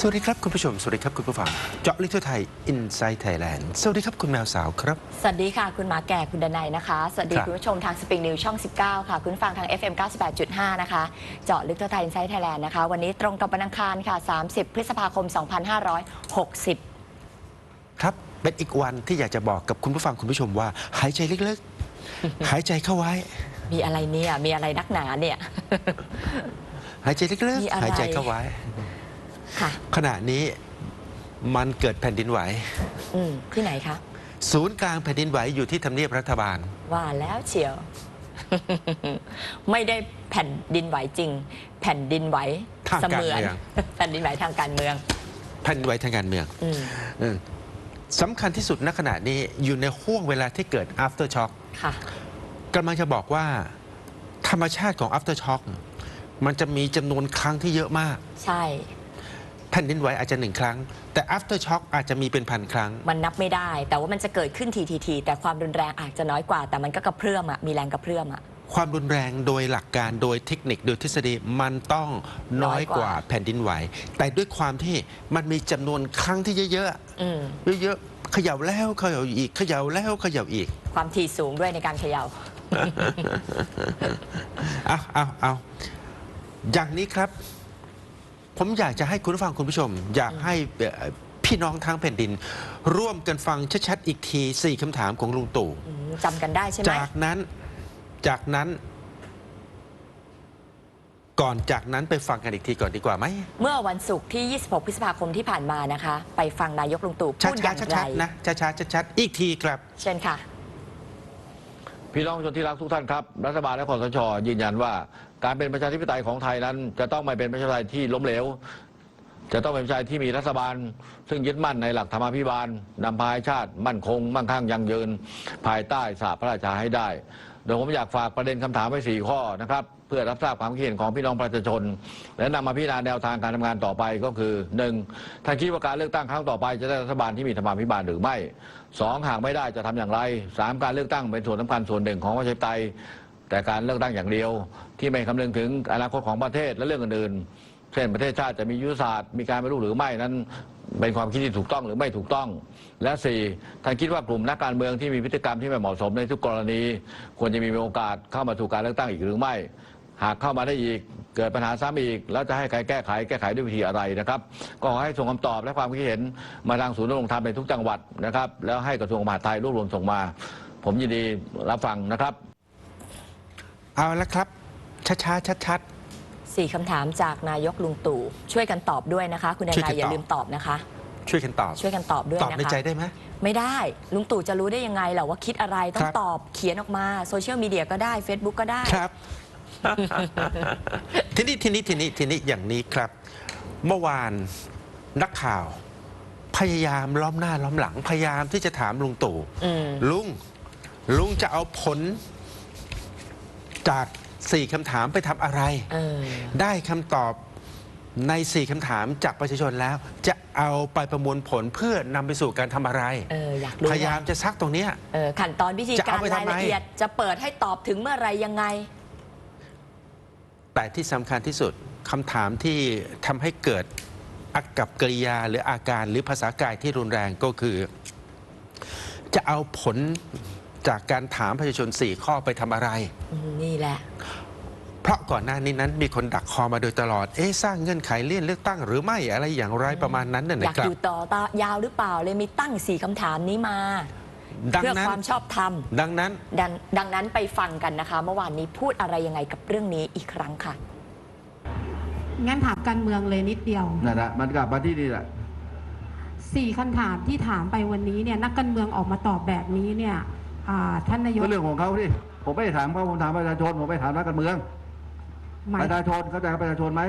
สวัสดีครับคุณผู้ชม สวัสดีครับคุณผู้ฟัง เจาะลิทัวไทยอินไซต์ไทยแลนด์สวัสดีครับคุณแมวสาวครับ สวัสดีค่ะ คุณหมาแก่คุณดนัยนะคะ สวัสดีครับ คุณผู้ชมทางสปริงนิวช่อง 19 ค่ะ คุณฟังทาง FM 98.5 นะคะ เจาะลึกทั่วไทยอินไซต์ไทยแลนด์นะคะ วันนี้ตรงกับวันอังคารค่ะ 30 พฤษภาคม 2560 ครับ เป็นอีกวันที่อยากจะบอกกับคุณผู้ฟังคุณผู้ชมว่า หายใจลึกๆ หายใจเข้าไว้ มีอะไรเนี่ย มีอะไรนักหนาเนี่ย หายใจลึกมีอะไรๆหายใจเข้าไว้ ค่ะขณะนี้มันเกิดแผ่นดินไหว อืมที่ไหนคะ ศูนย์กลางแผ่นดินไหวอยู่ที่ทำเนียบรัฐบาล ว่าแล้วเชียว ไม่ได้แผ่นดินไหวจริง แผ่นดินไหวทางเสการมือน เมือง แผ่นดินไหวทางการเมือง แผ่นดินไหวทางการเมืองอืมเออสำคัญที่สุดณขณะนี้อยู่ในห่วงเวลาที่เกิด after shock ค่ะ กำลังจะบอกว่า ธรรมชาติของ after shock มันจะมีจำนวนครั้งที่เยอะมาก ใช่ แผ่นดินไหวอาจจะหนึ่งครั้ง แต่ after shock อาจจะมีเป็นพันครั้ง มันนับไม่ได้ แต่ว่ามันจะเกิดขึ้นทีทีทีแต่ความรุนแรงอาจจะน้อยกว่า แต่มันก็กระเพื่อมอะมีแรงกระเพื่อมอะ ความรุนแรงโดยหลักการโดยเทคนิคโดยทฤษฎีมันต้องน้อยกว่าน้อยกว่า แผ่นดินไหว แต่ด้วยความที่มันมีจำนวนครั้งที่เยอะอืมๆเยอะๆเขย่าแล้วเขย่าอีกเขย่าแล้วเขย่าอีก ความถี่สูงด้วยในการเขย่า เอาเอาเอาอย่างนี้ครับ ผมอยากจะให้คุณผู้ฟังคุณผู้ชม อยากให้เอ่อพี่น้องทางแผ่นดิน ร่วมกันฟังชัดๆอีกทีสี่คำถามของลุงตู่อืมจำกันได้ใช่ไหมจากนั้นจากนั้นก่อนจากนั้นไปฟังกันอีกทีก่อนดีกว่าไหม เมื่อวันศุกร์ที่ 26 พฤษภาคมที่ผ่านมานะคะ ไปฟังนายกลุงตู่ช้าพูดอย่างช้าไรชัดๆนะช้าช้าชัดๆอีกทีครับ เช่นค่ะ พี่น้องประชาชนที่รักทุกท่านครับ รัฐบาลและคอสชยืนยันว่า การเป็นประชาธิปไตยของไทยนั้น จะต้องไม่เป็นประชาธิปไตยที่ล้มเหลว จะต้องเป็นประชาธิปไตยที่มีรัฐบาล ซึ่งยึดมั่นในหลักธรรมาภิบาลนำพาให้ชาติมั่นคง มั่งคั่งยั่งยืน ภายใต้สหพระราชาให้ได้โดยผมอยากฝากประเด็นคำถามไว้สี่ข้อนะครับเพื่อรับทราบความคิดเห็นของพี่น้องประชาชน และนำมาพิจารณาแนวทางการทำงานต่อไปก็คือหนึ่งท่านคิดว่าการเลือกตั้งครั้งต่อไปจะได้รัฐบาลที่มีธรรมาภิบาลหรือไม่สองหากไม่ได้จะทำอย่างไรสามการเลือกตั้งเป็นส่วนสำคัญส่วนหนึ่งของประชาธิปไตย แต่การเลือกตั้งอย่างเดียว ที่ไม่คำนึงถึงอนาคตของประเทศและเรื่องอื่นๆเช่นประเทศชาติจะมียุทธศาสตร์มีการไปรู้หรือไม่นั้นเป็นความคิดที่ถูกต้องหรือไม่ถูกต้อง และสี่ท่านคิดว่ากลุ่มนักการเมืองที่มีพฤติกรรมที่ไม่เหมาะสมในทุกกรณี ควรจะมีโอกาสเข้ามาถูกการเลือกตั้งอีกหรือไม่ หากเข้ามาได้อีกเกิดปัญหาซ้ำอีก แล้วจะให้ใครแก้ไขแก้ไขด้วยวิธีอะไรนะครับ ก็ขอให้ส่งคำตอบและความคิดเห็นมาทางศูนย์ดำรงธรรมในทุกจังหวัดนะครับ แล้วให้กระทรวงมหาดไทยรวบรวมส่งมา ผมยินดีรับฟังนะครับ เอาละครับช้าช้าชัดชัด สี่คำถามจากนายกลุงตู่ช่วยกันตอบด้วยนะคะ คุณดช่วยกันนายอย่าตอบลืมตอบนะคะ ๆช่วยกันตอบ ช่วยกันตอบด้วยตอบนะในคะ ใจได้ไหม ไม่ได้ลุงตู่จะรู้ได้ยังไงเหรอว่าคิดอะไรต้อคงรับ ตอบเขียนออกมาโซเชียลมีเดียก็ได้ Facebook ก็ได้ ครับ ทีนี้ทีนี้ทีนี้ทีนี้อย่างนี้ครับ เมื่อวานนักข่าว พยายามล้อมหน้าล้อมหลัง พยายามที่จะถามลุงตู่อืม ลุง ลุงจะเอาผล จากสี่คำถามไปทำอะไร เออ ได้คำตอบในสี่คำถามจากประชาชนแล้ว จะเอาไปประมวลผลเพื่อนำไปสู่การทำอะไร เอออยากรู้พยายามจะซักตรงเนี้ย เออขั้นตอนวิธีจะการเอาไปทำรายไมละเอียด จะเปิดให้ตอบถึงเมื่อไหรยังไง แต่ที่สำคัญที่สุดคำถามที่ทำให้เกิดอากับกริยาหรืออาการหรือภาษากายที่รุนแรงก็คือ จะเอาผล จากการถามประชาชนสี่ข้อไปทำอะไรอืมนี่แหละ เพราะก่อนหน้านี้นั้นมีคนดักคอมาโดยตลอด เอ๊ะสร้างเงื่อนไขเลื่อนเลือกตั้งหรือไม่อะไรอย่างไรประมาณนั้นน่ะอยากนะครัอบ ยู่ต่อตายาวหรือเปล่าเลยมีตั้งสี่คำถามนี้มา ดังเพื่อนั้คนวามชอบธรรมดังนั้น ดังดังนั้นไปฟังกันนะคะ เมื่อวานนี้พูดอะไรยังไงกับเรื่องนี้อีกครั้งค่ะ งั้นถามการเมืองเลยนิดเดียวนั่นแหละมันกลับมาที่นี่แหละ สี่คำถามที่ถามไปวันนี้เนี่ยนักการเมืองออกมาตอบแบบนี้เนี่ย อ่าท่านนายกก็เรื่องของเขาที่ผมไม่ได้ถามเขาผมถามประชาชนผมไม่ถามนักการเมือง หมายประชาชนเข้าใจกับประชาชนไหม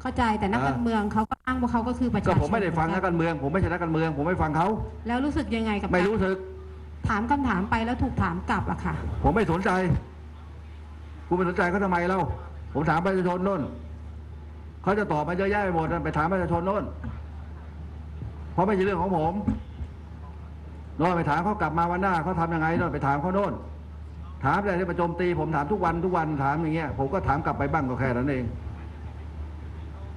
เข้าใจแต่นักอ่าการเมืองเขาก็อ้างว่าเขาก็คือประชาชก็นผมไม่ได้ฟังนักการเมือง ผมไม่ใช่นักการเมือง ผมไม่ฟังเขาแล้วรู้สึกยังไงกับไม่รู้สึก ถามคำถามไปแล้วถูกถามกลับอะค่ะ ผมไม่สนใจคุณไม่สนใจเขาทำไมเล่าผมถามประชาชนโน่นเขาจะตอบมาเยอะแยะไปหมดนะไปถามประชาชนโน่นเพราะไม่ใช่เรื่องของผม โน่นไปถามเขากลับมาวันหน้าเขาทำยังไงโน่นไปถามเขาโน่น ถามอะไรที่ประจมตี ผมถามทุกวันทุกวันถามอย่างเงี้ยผมก็ถามกลับไปบ้างก็แค่นั้นเอง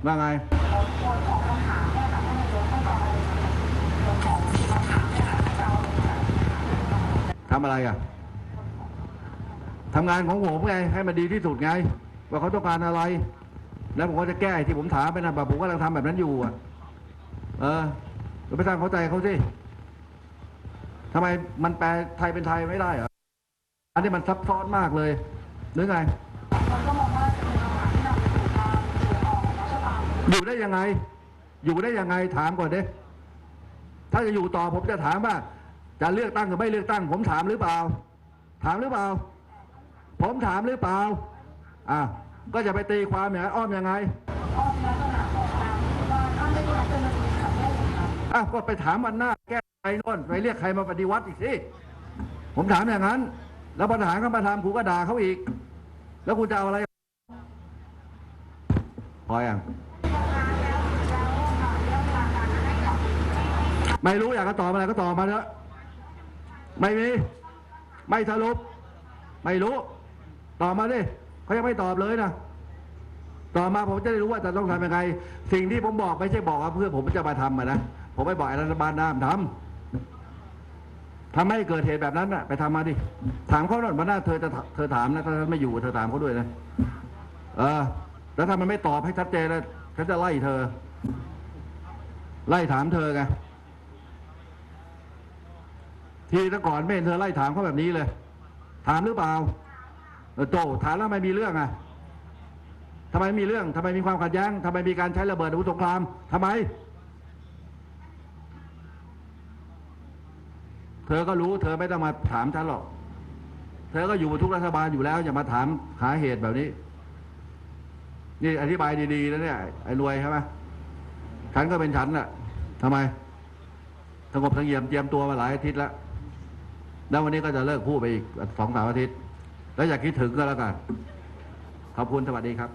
ว่าไงทำอะไรอะทำงานของผมไงให้มันดีที่สุดไง ว่าเขาต้องการอะไร แล้วผมก็จะแก้ที่ผมถามไปนะแบบผมกำลังทำแบบนั้นอยู่อะ เออไปสร้างเข้าใจเขาสิ ทำไมมันแปลไทยเป็นไทยไม่ได้เหรอ อันนี้มันซับซ้อนมากเลย หรือไง อยู่ได้ยังไง อยู่ได้ยังไงถามก่อนเด้ถ้าจะอยู่ต่อผมจะถามว่า จะเลือกตั้งหรือไม่เลือกตั้ง ผมถามหรือเปล่า ถามหรือเปล่า ผมถามหรือเปล่า อะก็จะไปตีความอย่างนั้นอ้อมยังไงอ้าวก็ไปถามวันหน้าแก้ โน่นไปเรียกใครมาปฏิวัติอีกสิผมถามอย่างนั้น แล้วปัญหาเขามาทำกูก็ด่าเขาอีก แล้วคุณจะเอาอะไรพออย่างไม่รู้อยากจะตอบอะไรก็ตอบมาเถอะไม่มี ไม่สรุป ไม่รู้ ตอบมาดิเขายังไม่ตอบเลยนะต่อบมาผมจะได้รู้ว่าจะต้องทำยังไง สิ่งที่ผมบอกไม่ใช่บอกว่าเพื่อผมจะมาทำนะ ผมไม่บอกไอ้รัฐบาลน้ำทำ ทำให้เกิดเหตุแบบนั้นน่ะ ไปทำมาดิ ถามเขาหน่อยมาหน้าเธอจะเธอถามนะถ้าฉันไม่อยู่เธอถามเขาด้วยนะ เออ แล้วถ้ามันไม่ตอบให้ชัดเจนนะฉันจะไล่เธอ ไล่ถามเธอไงทีแต่ก่อนไม่เห็นเธอไล่ถามเขาแบบนี้เลย ถามหรือเปล่าโตถามแล้วทำไมมีเรื่องอะทำไมมีเรื่องทำไมมีความขัดแย้งทำไมมีการใช้ระเบิดอาวุธสงครามทำไม เธอก็รู้ เธอไม่ต้องมาถามฉันหรอก เธอก็อยู่ทุกรัฐบาลอยู่แล้ว อย่ามาถามหาเหตุแบบนี้ นี่อธิบายดีๆนะเนี่ยไอ้รวยใช่ไหมฉันก็เป็นฉันน่ะทำไมสงบสงเงียมเตรียมตัวมาหลายอาทิตย์แล้วแล้ววันนี้ก็จะเลิกพูดไปอีกสองสามอาทิตย์ แล้วอย่าคิดถึงก็แล้วกันขอบคุณสวัสดีครับ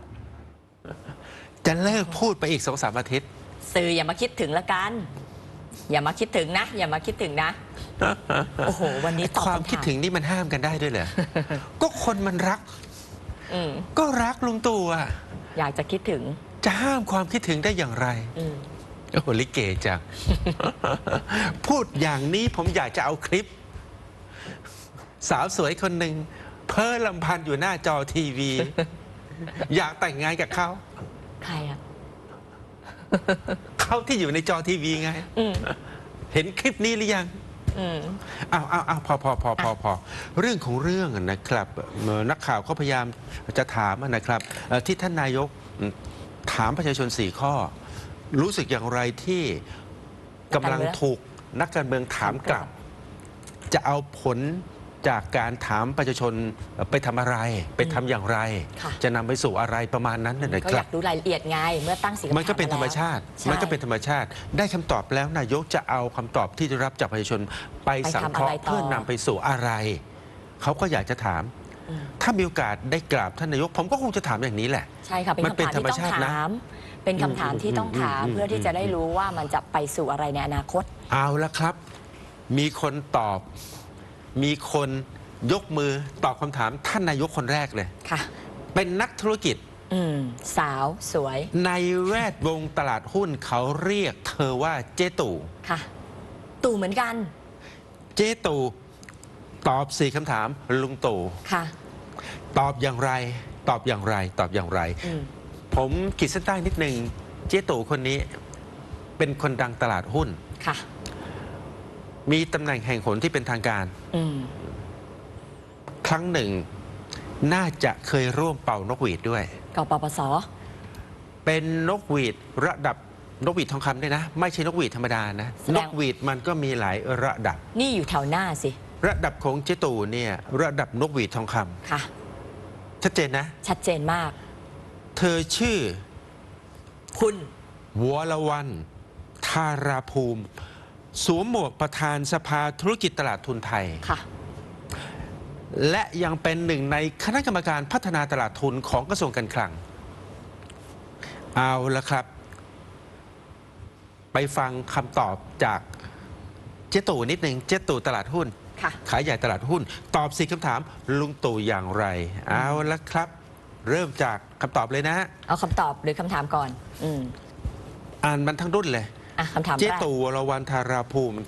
จะเลิกพูดไปอีกสองสามอาทิตย์ สื่ออย่ามาคิดถึงละกัน อย่ามาคิดถึงนะ อย่ามาคิดถึงนะ โอ้โห วันนี้ตอบความคำถามคิดถึงนี่มันห้ามกันได้ด้วยเหรอ ก็คนมันรัก อืมก็รักลุงตู่อะอยากจะคิดถึง จะห้ามความคิดถึงได้อย่างไร อืมโอ้โหลิเกจัง พูดอย่างนี้ผมอยากจะเอาคลิป สาวสวยคนหนึ่งเพ้อลำพันอยู่หน้าจอทีวี อยากแต่งงานกับเขา ใครอะ เขาที่อยู่ในจอทีวีไง อืม เห็นคลิปนี้หรือยัง อืม อ้าวอ้าวอ้าวพอพอพอพอพอเรื่องของเรื่องนะครับเอ่อนักข่าวเขาพยายามจะถามนะครับเอ่อที่ท่านนายกถามประชาชนสี่ข้อ รู้สึกอย่างไรที่กำลังถูกนักการเมืองถามกลับ จะเอาผล จากการถามประชาชนไปทำอะไร ไปทำอย่างไรค่ะจะนำไปสู่อะไรประมาณนั้นนะก็คอรัยาบกรู้รายละเอียดไงเมื่อตั้งสิ่งมันก็เป็นธรรมชาติใช่มันก็เป็นธรรมชาติ ได้คำตอบแล้วนายกจะเอาคำตอบที่ได้รับจากประชาชนไปไปสังทำเคราะอะไรห์ต่อเพื่อนำไปสู่อะไร เขาก็อยากจะถามอืมถ้ามีโอกาสได้กราบท่านนายก ผมก็คงจะถามอย่างนี้แหละใช่ค่ะเป็นมันเป็นคำถามที่ต้องธรรมชาตินะถามเป็นคำถามที่ต้องถามอืมอืมเพื่อที่จะได้รู้ว่ามันจะไปสู่อะไรในอนาคต เอาละครับ มีคนตอบ มีคนยกมือตอบคำถามท่านนายกคนแรกเลย ค่ะ เป็นนักธุรกิจอืม สาวสวย ในแวดวงตลาดหุ้นเขาเรียกเธอว่าเจตู่ ค่ะ ตู่เหมือนกัน เจตู่ตอบสี่คำถามลุงตู่ค่ะ ตอบอย่างไร ตอบอย่างไร ตอบอย่างไร อืม ผมขีดเส้นใต้นิดหนึ่งเจ๊ตู่คนนี้ เป็นคนดังตลาดหุ้น ค่ะ มีตำแหน่งแห่งหนที่เป็นทางการ อืมครั้งหนึ่ง น่าจะเคยร่วมเป่านกหวีดด้วย กปปส เป็นนกหวีดระดับนกหวีดทองคำด้วยนะ ไม่ใช่นกหวีดธรรมดานะ แสดงนกหวีดมันก็มีหลายระดับ นี่อยู่แถวหน้าสิ ระดับของเจ๊ตู่เนี่ยระดับนกหวีดทองคำค่ะชัดเจนนะ ชัดเจนมาก เธอชื่อคุณ วรวันธาราภูมิ สวมหมวกประธานสภาธุรกิจตลาดทุนไทย ค่ะ และยังเป็นหนึ่งในคณะกรรมการพัฒนาตลาดทุนของกระทรวงการคลัง เอาละครับ ไปฟังคำตอบจากเจ๊ตู่นิดหนึ่งเจ๊ตู่ตลาดหุ้น ค่ะ ขายใหญ่ตลาดหุ้น ตอบสี่คำถามลุงตู่อย่างไร เอาละครับ เริ่มจากคำตอบเลยนะฮะเอาคำตอบหรือคำถามก่อน อืม อ่านมันทั้งรุ่นเลย อะคำถามเจ๊แรก ตู่วรวันธาราภูมิ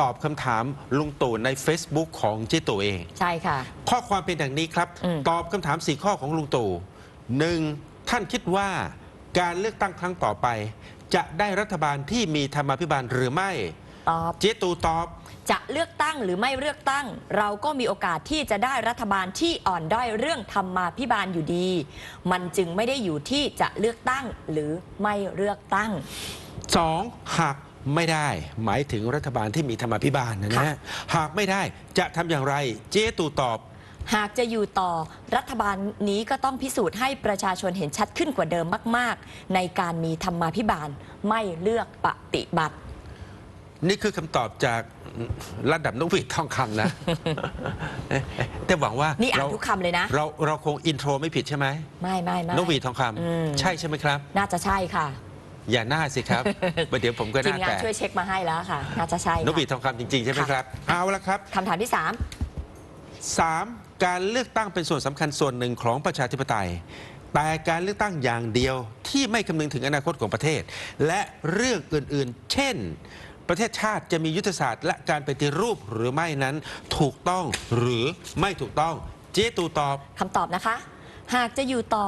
ตอบคำถามลุงตู่ใน Facebook ของเจ๊ตู่เอง ใช่ค่ะ ข้อความเป็นอย่างนี้ครับ อืม ตอบคำถามสี่ข้อของลุงตู่หนึ่งท่านคิดว่าการเลือกตั้งครั้งต่อไป จะได้รัฐบาลที่มีธรรมาภิบาลหรือไม่ ตอบ เจ๊ตู่ตอบ จะเลือกตั้งหรือไม่เลือกตั้ง เราก็มีโอกาสที่จะได้รัฐบาลที่อ่อนด้อยเรื่องธรรมาภิบาลอยู่ดี มันจึงไม่ได้อยู่ที่จะเลือกตั้งหรือไม่เลือกตั้ง สองหากไม่ได้ หมายถึงรัฐบาลที่มีธรรมาภิบาลนะนะค่ะหากไม่ได้จะทำอย่างไร เจ๊ตู่ตอบ หากจะอยู่ต่อรัฐบาลนี้ก็ต้องพิสูจน์ให้ประชาชนเห็นชัดขึ้นกว่าเดิมมาก ๆ ในการมีธรรมาภิบาลไม่เลือกปฏิบัติ นี่คือคำตอบจากระดับนกหวีดทองคำนะ แต่หวังว่านี่อ่านเราทุกคำเลยนะ เราเราคงอินโทรไม่ผิดใช่ไหมไม่ไม่ไม่นกหวีดทองคอืมำใช่ใช่ไหมครับ น่าจะใช่ค่ะ อย่าหน้าสิครับประเดี๋ยวผมก็หทีมน้างานแตกช่วยเช็คมาให้แล้วค่ะ น่าจะใช่ค่ะนกหวีดทองคำจริง ๆ ใช่ไหมค่ะครับ เอาละครับ คำถามที่ 3. การเลือกตั้งเป็นส่วนสำคัญส่วนหนึ่งของประชาธิปไตย แต่การเลือกตั้งอย่างเดียวที่ไม่คำนึงถึงอนาคตของประเทศ และเรื่องอื่นๆ เช่น ประเทศชาติจะมียุทธศาสตร์และการปฏิรูปหรือไม่นั้น ถูกต้องหรือไม่ถูกต้อง เจตูตอบ3คำตอบนะคะ หากจะอยู่ต่อ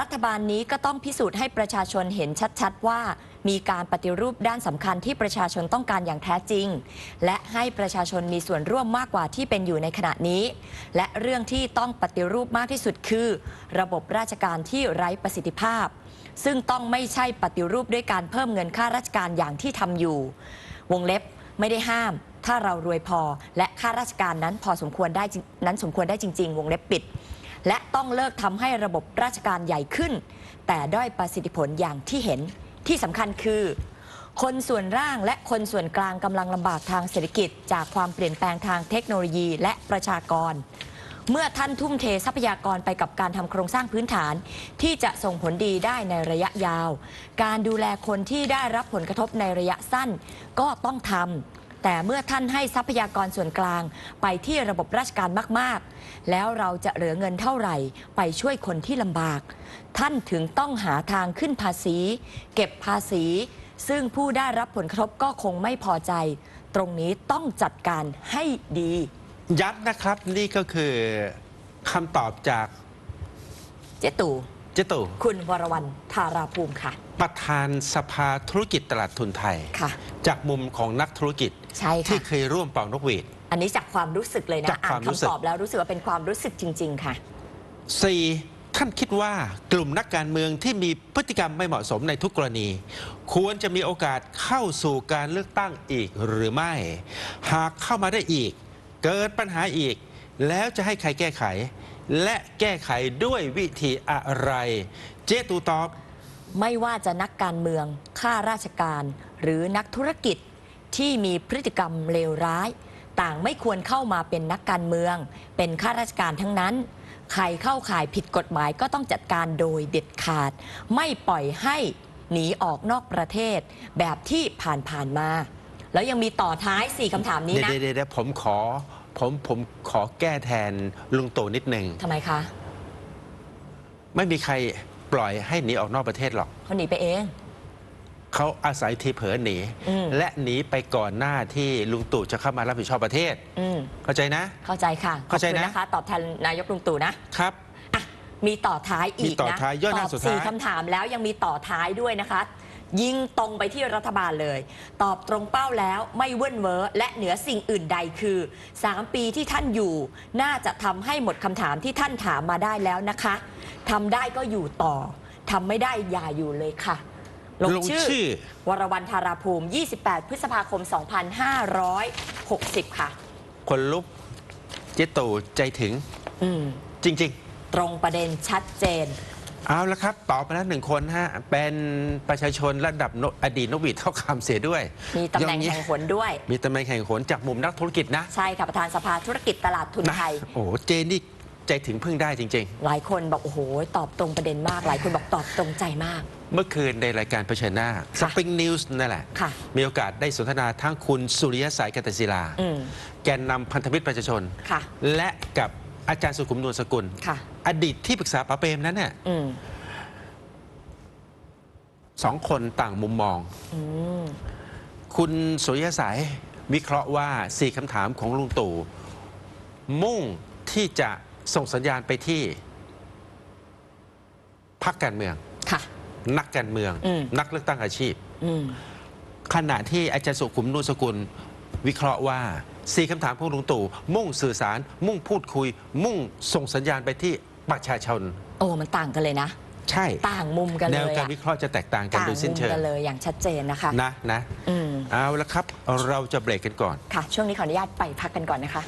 รัฐบาลนี้ก็ต้องพิสูจน์ให้ประชาชนเห็นชัดๆ ว่า มีการปฏิรูปด้านสำคัญที่ประชาชนต้องการอย่างแท้จริง และให้ประชาชนมีส่วนร่วมมากกว่าที่เป็นอยู่ในขณะนี้ และเรื่องที่ต้องปฏิรูปมากที่สุดคือ ระบบราชการที่ไร้ประสิทธิภาพ ซึ่งต้องไม่ใช่ปฏิรูปด้วยการเพิ่มเงินค่าราชการอย่างที่ทำอยู่ วงเล็บไม่ได้ห้าม ถ้าเรารวยพอ และค่าราชการนั้นพอสมควรได้นั้นสมควรได้จริง ๆ วงเล็บปิด และต้องเลิกทำให้ระบบราชการใหญ่ขึ้น แต่ด้อยประสิทธิผลอย่างที่เห็นที่สำคัญคือ คนส่วนร่างและคนส่วนกลางกำลังลำบากทางเศรษฐกิจ จากความเปลี่ยนแปลงทางเทคโนโลยีและประชากร เมื่อท่านทุ่มเททรัพยากรไปกับการทำโครงสร้างพื้นฐาน ที่จะส่งผลดีได้ในระยะยาว การดูแลคนที่ได้รับผลกระทบในระยะสั้นก็ต้องทำ แต่เมื่อท่านให้ทรัพยากรส่วนกลาง ไปที่ระบบราชการมาก ๆ แล้วเราจะเหลือเงินเท่าไหร่ไปช่วยคนที่ลำบาก ท่านถึงต้องหาทางขึ้นภาษี เก็บภาษี ซึ่งผู้ได้รับผลกระทบก็คงไม่พอใจ ตรงนี้ต้องจัดการให้ดี ยัดนะครับนี่ก็คือคำตอบจากเจ๊ตู่ เจตูคุณวรวรรณธาราภูมิค่ะ ประธานสภาธุรกิจตลาดทุนไทย ค่ะ จากมุมของนักธุรกิจใช่ที่ค่ะเคยร่วมเป่านกหวีด อันนี้จากความรู้สึกเลยนะ จากอ่าความนรู้สึก คำตอบแล้วรู้สึกว่าเป็นความรู้สึกจริง ๆ ค่ะ 4. ท่านคิดว่ากลุ่มนักการเมืองที่มีพฤติกรรมไม่เหมาะสมในทุกกรณี ควรจะมีโอกาสเข้าสู่การเลือกตั้งอีกหรือไม่ หากเข้ามาได้อีก เกิดปัญหาอีก แล้วจะให้ใครแก้ไข และแก้ไขด้วยวิธีอะไร เจตูตอบ ไม่ว่าจะนักการเมือง ข้าราชการ หรือนักธุรกิจที่มีพฤติกรรมเลวร้าย ต่างไม่ควรเข้ามาเป็นนักการเมือง เป็นข้าราชการทั้งนั้น ใครเข้าข่ายผิดกฎหมายก็ต้องจัดการโดยเด็ดขาด ไม่ปล่อยให้หนีออกนอกประเทศ แบบที่ผ่านๆมา แล้วยังมีต่อท้าย 4คำถามนี้เดี๋ยวนะเดี๋ยวเดี๋ยวผมขอ ผมผมขอแก้แทนลุงตู่นิดหนึ่งทำไมคะไม่มีใครปล่อยให้หนีออกนอกประเทศหรอก เขาหนีไปเอง เขาอาศัยทีเผลอหนี อืม และหนีไปก่อนหน้าที่ลุงตู่จะเข้ามารับผิดชอบประเทศ อืม เข้าใจนะ เข้าใจค่ะเข้าใจขอบคุณนะนะคะ ตอบแทนนายกลุงตู่นะครับอะมีต่อท้ายอีมีกต่อนะท้ายย่อหน้าตอบสุดท้าย สี่คำถามแล้วยังมีต่อท้ายด้วยนะคะ ยิงตรงไปที่รัฐบาลเลย ตอบตรงเป้าแล้วไม่เว้นเว้อและเหนือสิ่งอื่นใดคือ 3 ปีที่ท่านอยู่ น่าจะทำให้หมดคำถามที่ท่านถามมาได้แล้วนะคะทำได้ก็อยู่ต่อทำไม่ได้อย่าอยู่เลยค่ะ ลงลงชื่อ ชื่อ วรวรรณธาราภูมิ 28 พฤษภาคม 2560 ค่ะ คนลุกเจตู่ใจถึงอืม จริงตรงประเด็นชัดเจนๆ เอาละครับ ตอบไปแล้วหนึ่งคนฮะ เป็นประชาชนระดับนอดีตนกหวีดเท่าคำเสียด้วย มีตำแหน่งย่าแห่งหนด้วย มีตำแหน่งแห่งหนจากมุมนักธุรกิจนะ ใช่ค่ะประธานสภาธุรกิจตลาดทุนนะไทย โอ้โหเจนี่ใจถึงพึ่งได้จริงหลายคนบอก โอ้โห ตอบตรงประเด็นมาก หลายคนบอกตอบตรงใจมากๆเมื่อคืนในรายการเผชิญหน้าสค่ะปริงนิวส์นั่นแหละค่ะมีโอกาสได้สนทนาทั้งคุณสุริยสายกตศิลาอืมแกนนำพันธมิตรประชาชนค่ะและกับ อาจารย์สุขุมนวลสกุล ค่ะ อดีตที่ปรึกษาป๋าเปรมนั้นเนี่ยอืมสองคนต่างมุมมอง อืมคุณสุริยสายวิเคราะห์ว่าสี่คำถามของลุงตู่มุ่งที่จะส่งสัญญาณไปที่พรรคการเมือง ค่ะ นักการเมือง อืม นักเลือกตั้งอาชีพ อืมขณะที่อาจารย์สุขุมนุสกุล วิเคราะห์ว่า สี่คำถามของลุงตู่มุ่งสื่อสาร มุ่งพูดคุย มุ่งส่งสัญญาณไปที่ประชาชน โอ้มันต่างกันเลยนะ ใช่ต่างมุมกันแนเลวยการอะวิเคราะห์จะแตกต่างกันต่างโดยสิ้นมุมเชิงกันเลยอย่างชัดเจนนะคะนะนะอืมเอาละครับเราจะเบรกกันก่อนค่ะช่วงนี้ขออนุญาตไปพักกันก่อนนะคะ